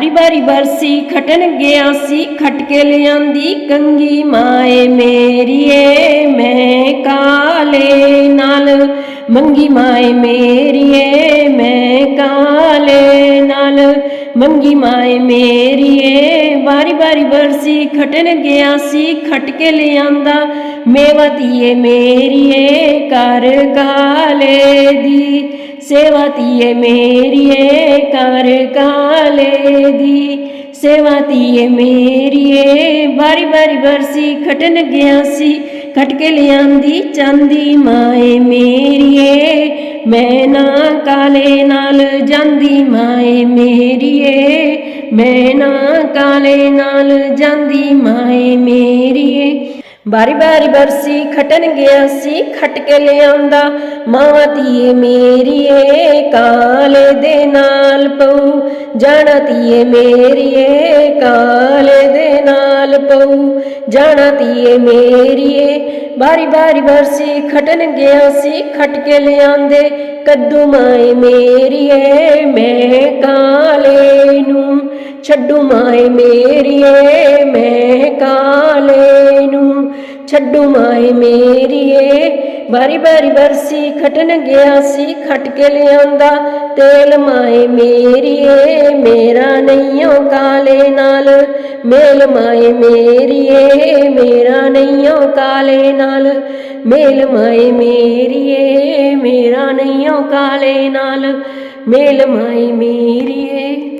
ਬਾਰੀ ਬਾਰੀ ਬਰਸੀ ਖਟਣ ਗਿਆ ਸੀ ਖਟ ਕੇ ਲਿਆਂਦੀ ਕੰਗੀ ਮਾਏ ਮੇਰੀਏ, ਮੈਂ ਕਾਲੇ ਨਾਲ। ਮੰਗੀ ਮਾਏ ਮੇਰੀਏ, ਮੈਂ ਕਾਲੇ ਨਾਲ। ਮੰਗੀ ਮਾਏ ਮੇਰੀਏ ਬਾਰੀ ਬਾਰੀ ਬਰਸੀ ਖਟਣ ਗਿਆ ਸੀ ਖਟ ਕੇ ਲਿਆਂਦਾ ਮੇਵਾ ਧੀਏ ਮੇਰੀਏ ਕਰ ਕਾਲੇ ਦੀ। ਸੇਵਾ ਤੀਏ ਮੇਰੀਏ ਕਰ ਕਾਲੇ ਦੀ। ਸੇਵਾ ਤੀਏ ਮੇਰੀਏ ਬਾਰੀ ਬਾਰੀ ਬਰਸੀ ਖਟਣ ਗਿਆ ਸੀ ਖਟ ਕੇ ਲਿਆਂਦੀ ਚਾਂਦੀ ਮਾਏ ਮੇਰੀਏ ਮੈਂ ਨਾ ਕਾਲੇ ਨਾਲ ਜਾਂਦੀ ਮਾਏ ਮੇਰੀਏ ਮੈਂ ਨਾ ਕਾਲੇ ਨਾਲ ਜਾਂਦੀ ਮਾਏ ਮੇਰੀਏ ਬਾਰੀ ਬਾਰੀ ਬਰਸੀ ਖਟਣ ਗਿਆ ਸੀ, ਖਟ ਕੇ ਲਿਆਂਦਾ ਮਾਂ ਧੀਏ ਮੇਰੀਏ ਕਾਲੇ ਦੇ ਨਾਲ ਪਊ। ਜਾਣਾ ਧੀਏ ਮੇਰੀਏ ਕਾਲੇ ਦੇ ਨਾਲ ਪਊ। ਜਾਣਾ ਧੀਏ ਮੇਰੀਏ ਬਾਰੀ ਬਾਰੀ ਬਰਸੀ ਖਟਣ ਗਿਆ ਸੀ, ਖਟ ਕੇ ਲਿਆਂਦੇ ਕੱਦੂ ਮਾਏ ਮੇਰੀਏ ਮੈਂ ਕਾਲੇ ਨੂੰ। ਛੱਡੂ ਮਾਏ ਮੇਰੀਏ ਮੈਂ ਕਾਲੇ ਛੱਡੂ ਮਾਏ ਮੇਰੀਏ। ਬਾਰੀ ਬਾਰੀ ਬਰਸੀ ਖਟਣ ਗਿਆ ਸੀ, ਖਟ ਕੇ ਲਿਆਂਦਾ ਤੇਲ ਮਾਏ ਮੇਰੀਏ। ਮੇਰਾ ਨਈਓ ਕਾਲੇ ਨਾਲ, ਮੇਲ ਮਾਏ ਮੇਰੀਏ। ਮੇਰਾ ਨਈਓ ਕਾਲੇ ਨਾਲ, ਮੇਲ ਮਾਏ ਮੇਰੀਏ। ਮੇਰਾ ਨਈਓ ਕਾਲੇ ਨਾਲ, ਮੇਲ ਮਾਏ ਮੇਰੀਏ।